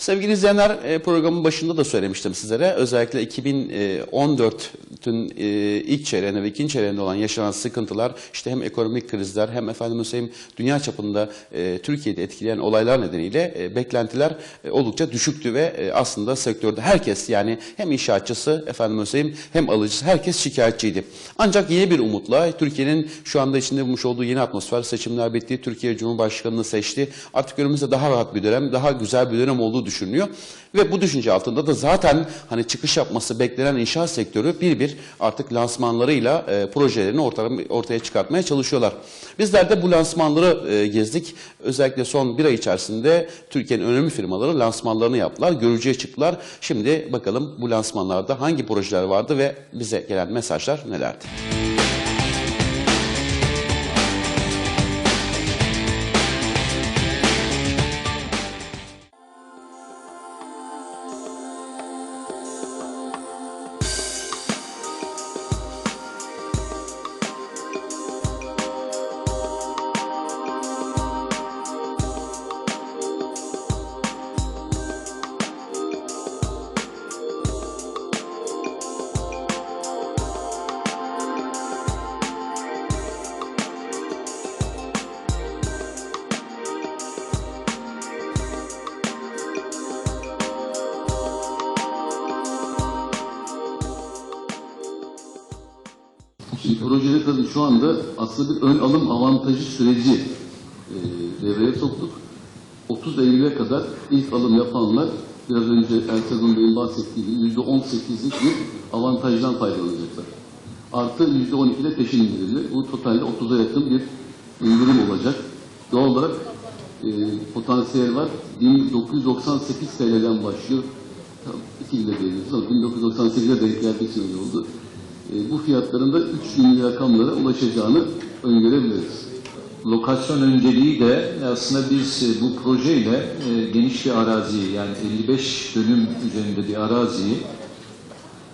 Sevgili izleyenler e, programın başında da söylemiştim sizlere. Özellikle 2014'ün e, ilk çeyreğinde ve ikinci çeyreğinde olan yaşanan sıkıntılar işte hem ekonomik krizler hem efendim söyleyeyim dünya çapında e, Türkiye'de etkileyen olaylar nedeniyle beklentiler oldukça düşüktü ve aslında sektörde herkes yani hem inşaatçısı efendim söyleyeyim hem alıcısı herkes şikayetçiydi. Ancak yeni bir umutla Türkiye'nin şu anda içinde bulmuş olduğu yeni atmosfer seçimler bitti. Türkiye Cumhurbaşkanı'nı seçti. Artık önümüzde daha rahat bir dönem, daha güzel bir dönem olduğu düşünülüyor. Ve bu düşünce altında da zaten hani çıkış yapması beklenen inşaat sektörü bir bir artık lansmanlarıyla e, projelerini ortaya, ortaya çıkartmaya çalışıyorlar. Bizler de bu lansmanları e, gezdik. Özellikle son bir ay içerisinde Türkiye'nin önemli firmaları lansmanlarını yaptılar. Görücüye çıktılar. Şimdi bakalım bu lansmanlarda hangi projeler vardı ve bize gelen mesajlar nelerdi? Şimdi projede tabii şu anda aslında bir ön alım avantajı süreci e, devreye soktuk. 30 Eylül'e kadar ilk alım yapanlar biraz önce Ertuğrul Bey'in bahsettiği gibi %18'lik bir avantajdan faydalanacaklar. Artı %12 de peşin indirimli. Bu totalde 30'a yakın bir indirim olacak. Doğal olarak e, potansiyel var. 1998 TL'den başlıyor. Tam iki yılda diyebiliriz ama 1998'e denk geldiği oldu. E, bu fiyatların da 3000 rakamlara ulaşacağını öngörebiliriz. Lokasyon önceliği de aslında biz e, bu projeyle e, geniş bir araziyi yani 55 dönüm üzerinde bir araziyi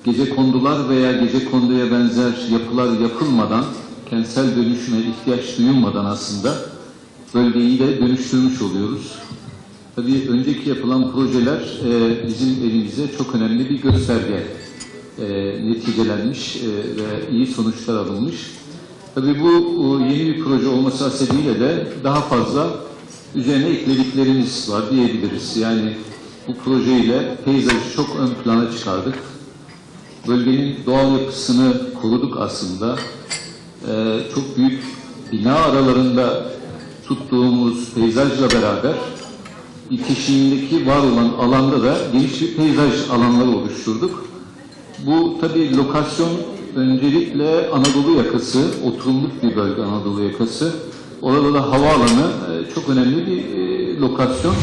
gece kondular veya gece konduya benzer yapılar yapılmadan kentsel dönüşüme ihtiyaç duyulmadan aslında bölgeyi de dönüştürmüş oluyoruz. Tabii önceki yapılan projeler bizim elimize çok önemli bir gösterge e, neticelenmiş e, ve iyi sonuçlar alınmış. Tabii bu yeni bir proje olması hasebiyle de daha fazla üzerine eklediklerimiz var diyebiliriz. Yani bu projeyle peyzajı çok ön plana çıkardık. Bölgenin doğal yapısını koruduk aslında. Ee, çok büyük bina aralarında tuttuğumuz peyzajla beraber bitişiğindeki var olan alanda da geniş bir peyzaj alanları oluşturduk. Bu tabii lokasyon öncelikle Anadolu yakası, oturumluk bir bölge Anadolu yakası. Orada da havaalanı e, çok önemli bir e, lokasyon.